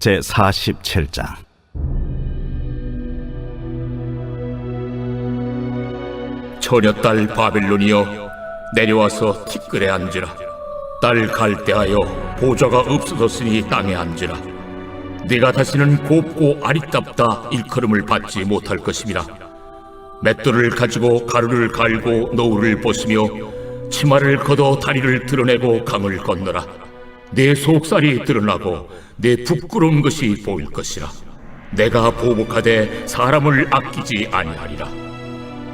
제 47장. 처녀딸 바벨론이여 내려와서 티끌에 앉으라. 딸 갈대하여 보좌가 없어졌으니 땅에 앉으라. 네가 다시는 곱고 아리답다 일컬음을 받지 못할 것임이라 맷돌을 가지고 가루를 갈고 노울을 벗으며 치마를 걷어 다리를 드러내고 강을 건너라 내 속살이 드러나고 내 부끄러운 것이 보일 것이라. 내가 보복하되 사람을 아끼지 아니하리라.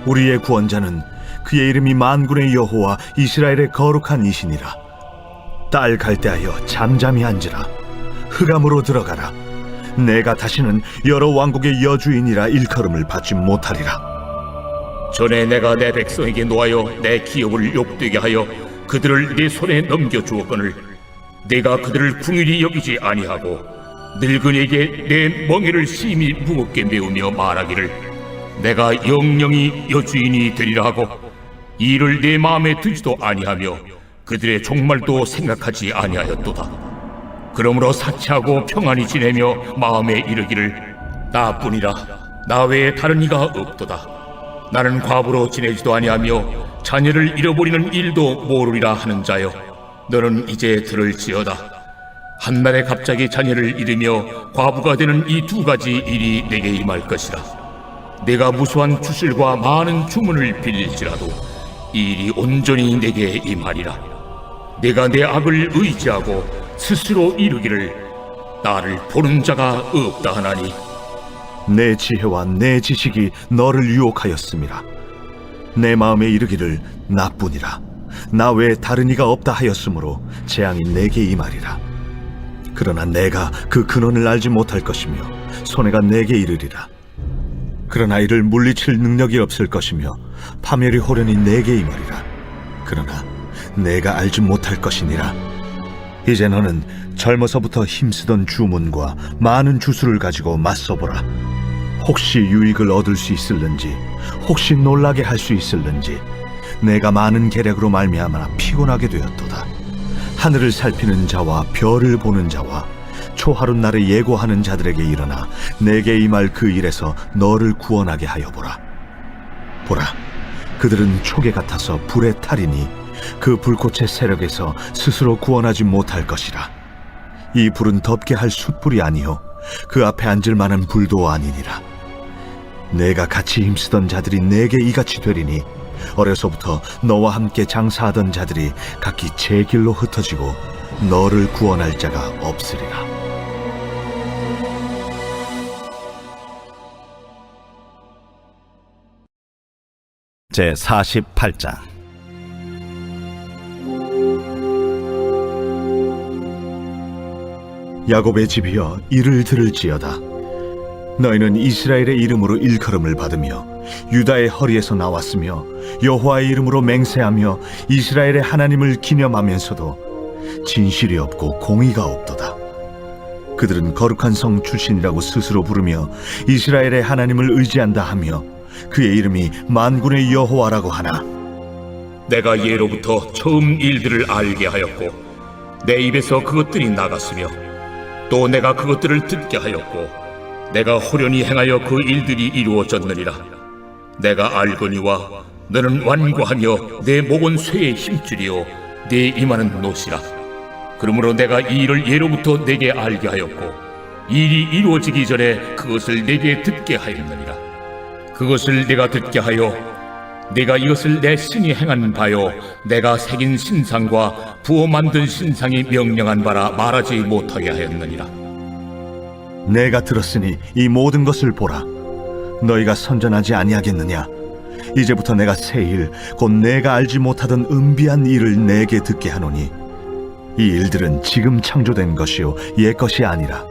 우리의 구원자는 그의 이름이 만군의 여호와 이스라엘의 거룩한 이신이라. 딸 갈대하여 잠잠히 앉으라. 흑암으로 들어가라. 내가 다시는 여러 왕국의 여주인이라 일컬음을 받지 못하리라. 전에 내가 내 백성에게 놓아여 내 기업을 욕되게 하여 그들을 네 손에 넘겨 주었거늘 내가 그들을 궁일이 여기지 아니하고 늙은이에게 내 멍에를 심히 무겁게 메우며 말하기를 내가 영영이 여주인이 되리라 하고 이 일을 내 마음에 두지도 아니하며 그들의 종말도 생각하지 아니하였도다. 그러므로 사치하고 평안히 지내며 마음에 이르기를 나뿐이라. 나 외에 다른 이가 없도다. 나는 과부로 지내지도 아니하며 자녀를 잃어버리는 일도 모르리라 하는 자여 너는 이제 들을지어다. 한날에 갑자기 자녀를 잃으며 과부가 되는 이 두 가지 일이 내게 임할 것이라. 내가 무수한 주실과 많은 주문을 빌릴지라도 이 일이 온전히 내게 임하리라. 내가 내 악을 의지하고 스스로 이루기를 나를 보는 자가 없다 하나니. 내 지혜와 내 지식이 너를 유혹하였음이라 내 마음에 이르기를 나뿐이라 나 외에 다른 이가 없다 하였으므로 재앙이 내게 임하리라. 그러나 내가 그 근원을 알지 못할 것이며 손해가 내게 이르리라. 그러나 이를 물리칠 능력이 없을 것이며 파멸이 호련히 내게 임하리라. 그러나 내가 알지 못할 것이니라. 이제 너는 젊어서부터 힘쓰던 주문과 많은 주술을 가지고 맞서보라. 혹시 유익을 얻을 수 있을는지 혹시 놀라게 할 수 있을는지 내가 많은 계략으로 말미암아 피곤하게 되었도다. 하늘을 살피는 자와 별을 보는 자와 초하룻 날을 예고하는 자들에게 일어나 내게 임할 그 일에서 너를 구원하게 하여 보라. 보라 그들은 초계 같아서 불에 타리니 그 불꽃의 세력에서 스스로 구원하지 못할 것이라. 이 불은 덮게 할 숯불이 아니요 그 앞에 앉을 만한 불도 아니니라 내가 같이 힘쓰던 자들이 내게 이같이 되리니 어려서부터 너와 함께 장사하던 자들이 각기 제 길로 흩어지고 너를 구원할 자가 없으리라. 제 48장. 야곱의 집이여 이를 들을지어다 너희는 이스라엘의 이름으로 일컬음을 받으며 유다의 허리에서 나왔으며 여호와의 이름으로 맹세하며 이스라엘의 하나님을 기념하면서도 진실이 없고 공의가 없도다. 그들은 거룩한 성 출신이라고 스스로 부르며 이스라엘의 하나님을 의지한다 하며 그의 이름이 만군의 여호와라고 하나? 내가 예로부터 처음 일들을 알게 하였고 내 입에서 그것들이 나갔으며 또 내가 그것들을 듣게 하였고 내가 호련히 행하여 그 일들이 이루어졌느니라 내가 알거니와 너는 완고하며 내 목은 쇠의 힘줄이요 내 이마는 노시라 그러므로 내가 이 일을 예로부터 내게 알게 하였고 일이 이루어지기 전에 그것을 내게 듣게 하였느니라. 그것을 내가 듣게 하여 내가 이것을 내 신이 행한 바요 내가 새긴 신상과 부어 만든 신상이 명령한 바라 말하지 못하게 하였느니라. 내가 들었으니 이 모든 것을 보라. 너희가 선전하지 아니하겠느냐? 이제부터 내가 새 일, 곧 내가 알지 못하던 은비한 일을 내게 듣게 하노니 이 일들은 지금 창조된 것이요 옛 것이 아니라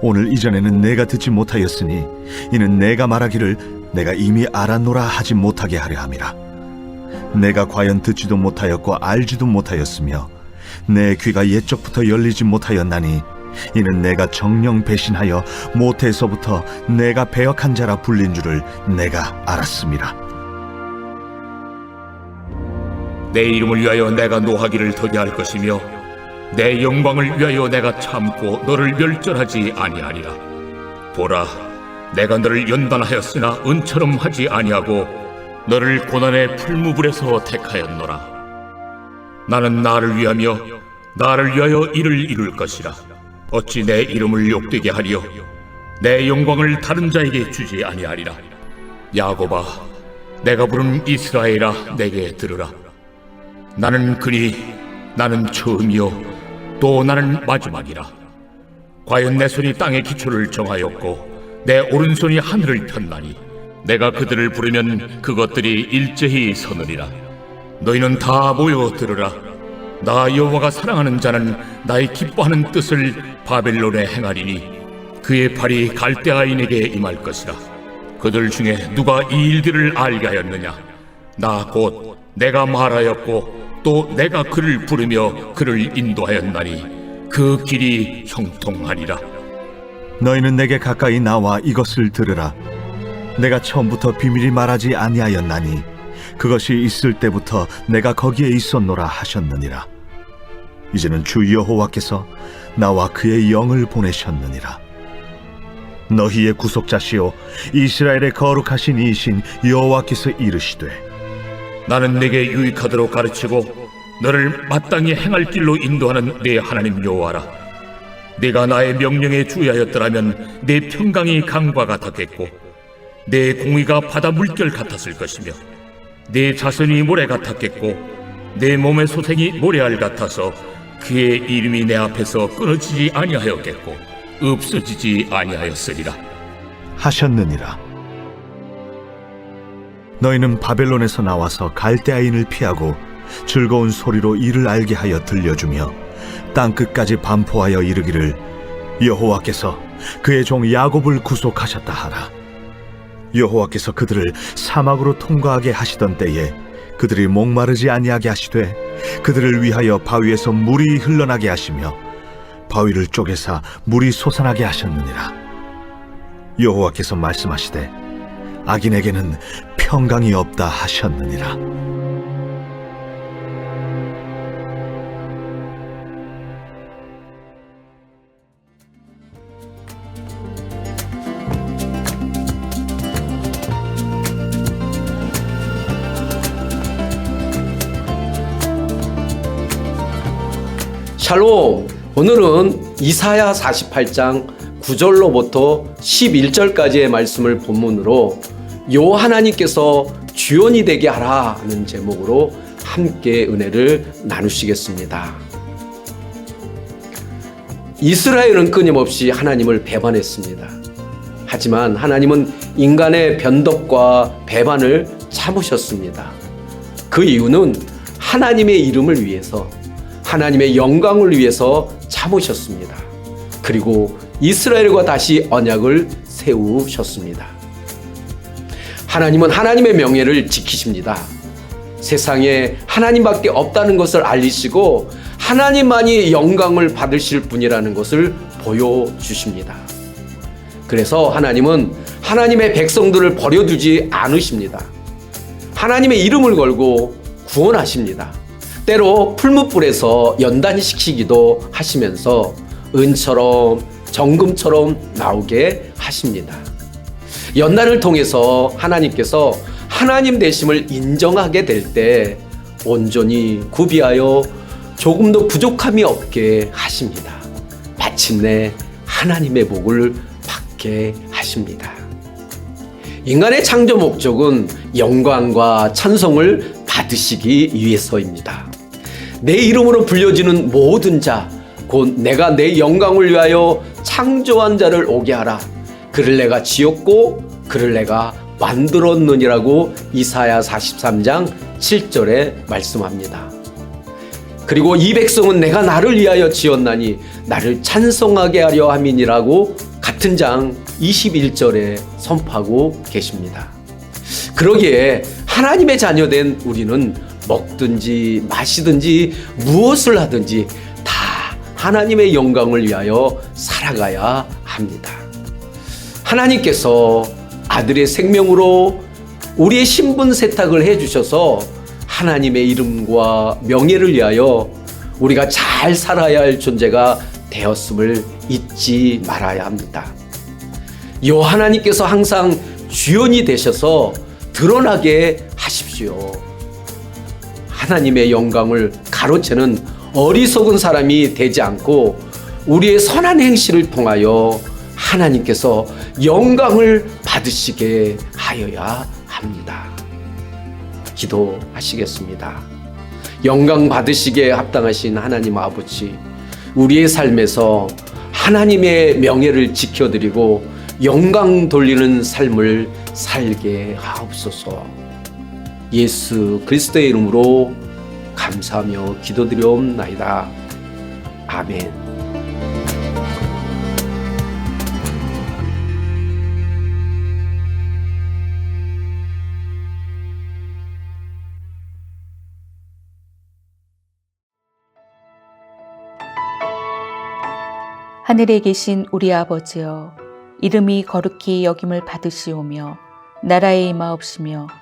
오늘 이전에는 내가 듣지 못하였으니 이는 내가 말하기를 내가 이미 알았노라 하지 못하게 하려 함이라. 내가 과연 듣지도 못하였고 알지도 못하였으며 내 귀가 옛적부터 열리지 못하였나니 이는 내가 정령 배신하여 모태에서부터 내가 배역한 자라 불린 줄을 내가 알았습니다. 내 이름을 위하여 내가 노하기를 더디할 것이며 내 영광을 위하여 내가 참고 너를 멸절하지 아니하리라. 보라, 내가 너를 연단하였으나 은처럼 하지 아니하고 너를 고난의 풀무불에서 택하였노라. 나는 나를 위하며 나를 위하여 이를 이룰 것이라. 어찌 내 이름을 욕되게 하리요? 내 영광을 다른 자에게 주지 아니하리라. 야곱아, 내가 부른 이스라엘아, 내게 들으라. 나는 그니 나는 처음이요 또 나는 마지막이라 과연 내 손이 땅의 기초를 정하였고 내 오른손이 하늘을 폈나니 내가 그들을 부르면 그것들이 일제히 서느리라 너희는 다 모여 들으라 나 여호와가 사랑하는 자는 나의 기뻐하는 뜻을 바벨론에 행하리니 그의 팔이 갈대아인에게 임할 것이라 그들 중에 누가 이 일들을 알게 하였느냐 나 곧 내가 말하였고 또 내가 그를 부르며 그를 인도하였나니 그 길이 형통하리라 너희는 내게 가까이 나와 이것을 들으라. 내가 처음부터 비밀이 말하지 아니하였나니 그것이 있을 때부터 내가 거기에 있었노라 하셨느니라. 이제는 주 여호와께서 나와 그의 영을 보내셨느니라. 너희의 구속자시요 이스라엘의 거룩하신 이신 여호와께서 이르시되 나는 내게 유익하도록 가르치고 너를 마땅히 행할 길로 인도하는 내 하나님 여호와라 네가 나의 명령에 주의하였더라면 내 평강이 강과 같았겠고 내 공의가 바다 물결 같았을 것이며 내 자손이 모래 같았겠고 내 몸의 소생이 모래알 같아서 그의 이름이 내 앞에서 끊어지지 아니하였겠고 없어지지 아니하였으리라 하셨느니라. 너희는 바벨론에서 나와서 갈대아인을 피하고 즐거운 소리로 이를 알게 하여 들려주며 땅 끝까지 반포하여 이르기를 여호와께서 그의 종 야곱을 구속하셨다 하라. 여호와께서 그들을 사막으로 통과하게 하시던 때에 그들이 목마르지 아니하게 하시되 그들을 위하여 바위에서 물이 흘러나게 하시며 바위를 쪼개사 물이 솟아나게 하셨느니라. 여호와께서 말씀하시되 악인에게는 평강이 없다 하셨느니라. 샬롬. 오늘은 이사야 48장 9절로부터 11절까지의 말씀을 본문으로 요 하나님께서 주연이 되게 하라 하는 제목으로 함께 은혜를 나누시겠습니다. 이스라엘은 끊임없이 하나님을 배반했습니다. 하지만 하나님은 인간의 변덕과 배반을 참으셨습니다. 그 이유는 하나님의 이름을 위해서 하나님의 영광을 위해서 참으셨습니다. 그리고 이스라엘과 다시 언약을 세우셨습니다. 하나님은 하나님의 명예를 지키십니다. 세상에 하나님밖에 없다는 것을 알리시고 하나님만이 영광을 받으실 분이라는 것을 보여주십니다. 그래서 하나님은 하나님의 백성들을 버려두지 않으십니다. 하나님의 이름을 걸고 구원하십니다. 때로 풀무불에서 연단시키기도 하시면서 은처럼 정금처럼 나오게 하십니다. 연단을 통해서 하나님께서 하나님 되심을 인정하게 될 때 온전히 구비하여 조금도 부족함이 없게 하십니다. 마침내 하나님의 복을 받게 하십니다. 인간의 창조 목적은 영광과 찬송을 받으시기 위해서입니다. 내 이름으로 불려지는 모든 자, 곧 내가 내 영광을 위하여 창조한 자를 오게 하라. 그를 내가 지었고 그를 내가 만들었느니라고 이사야 43장 7절에 말씀합니다. 그리고 이 백성은 내가 나를 위하여 지었나니 나를 찬송하게 하려 함이니라고 같은 장 21절에 선포하고 계십니다. 그러기에 하나님의 자녀된 우리는 먹든지 마시든지 무엇을 하든지 다 하나님의 영광을 위하여 살아가야 합니다. 하나님께서 아들의 생명으로 우리의 신분 세탁을 해 주셔서 하나님의 이름과 명예를 위하여 우리가 잘 살아야 할 존재가 되었음을 잊지 말아야 합니다. 요 하나님께서 항상 주연이 되셔서 드러나게 하십시오. 하나님의 영광을 가로채는 어리석은 사람이 되지 않고 우리의 선한 행실을 통하여 하나님께서 영광을 받으시게 하여야 합니다. 기도하시겠습니다. 영광 받으시기에 합당하신 하나님 아버지, 우리의 삶에서 하나님의 명예를 지켜드리고 영광 돌리는 삶을 살게 하옵소서. 예수 그리스도의 이름으로 감사하며 기도드리옵나이다. 아멘. 하늘에 계신 우리 아버지여 이름이 거룩히 여김을 받으시오며 나라의 임하옵시며